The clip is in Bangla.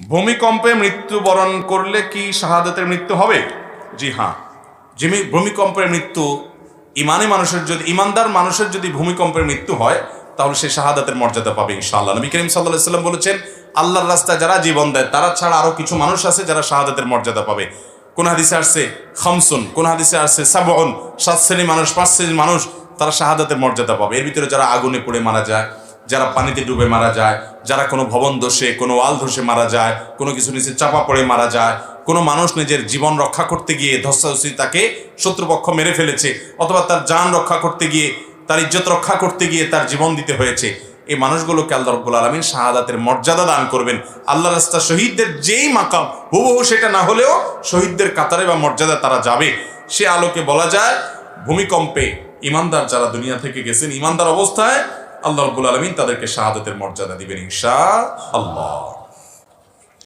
ভূমিকম্পে মৃত্যুবরণ করলে কি শাহাদাতের মৃত্যু হবে? জি হ্যাঁ। যিনি ভূমিকম্পের মৃত্যু ইমানে মানুষের যদি, ইমানদার মানুষের যদি ভূমিকম্পের মৃত্যু হয়, তাহলে সে শাহাদাতের মর্যাদা পাবে ইনশাআল্লাহ। নবী করিম সাল্লাহ সাল্লাম বলেছেন, আল্লাহর রাস্তায় যারা জীবন দেয়, তারা ছাড়া আরও কিছু মানুষ আছে যারা শাহাদাতের মর্যাদা পাবে। কোন হাদিসে আসছে, খামসুন কোন হাদিসে আসছে সাবন সাত শ্রেণি মানুষ, পাঁচ শ্রেণির মানুষ, তারা শাহাদাতের মর্যাদা পাবে। এর ভিতরে যারা আগুনে পড়ে মারা যায় যারা পানিতে ডুবে মারা যায়, যারা কোনো ভবন ধসে, কোনো ওয়াল ধসে মারা যায়, কোনো কিছু নিচে চাপা পড়ে মারা যায়, কোনো মানুষ নিজের জীবন রক্ষা করতে গিয়ে ধস্তাধস্তি তাকে শত্রুপক্ষ মেরে ফেলেছে, অথবা তার যান রক্ষা করতে গিয়ে, তার ইজ্জত রক্ষা করতে গিয়ে তার জীবন দিতে হয়েছে, এই মানুষগুলোকে আল্লাহ রব্বুল আলমিন শাহাদাতের মর্যাদা দান করবেন। আল্লাহ রাস্তা শহীদদের যেই মাকাম, হুবহু সেটা না হলেও শহীদদের কাতারে বা মর্যাদা তারা যাবে। সে আলোকে বলা যায়, ভূমিকম্পে ইমানদার যারা দুনিয়া থেকে গেছেন, ইমানদার অবস্থায় আল্লাহ রব্বুল আলমিন তাদেরকে শাহাদতের মর্যাদা দিবেন ইনশা আল্লাহ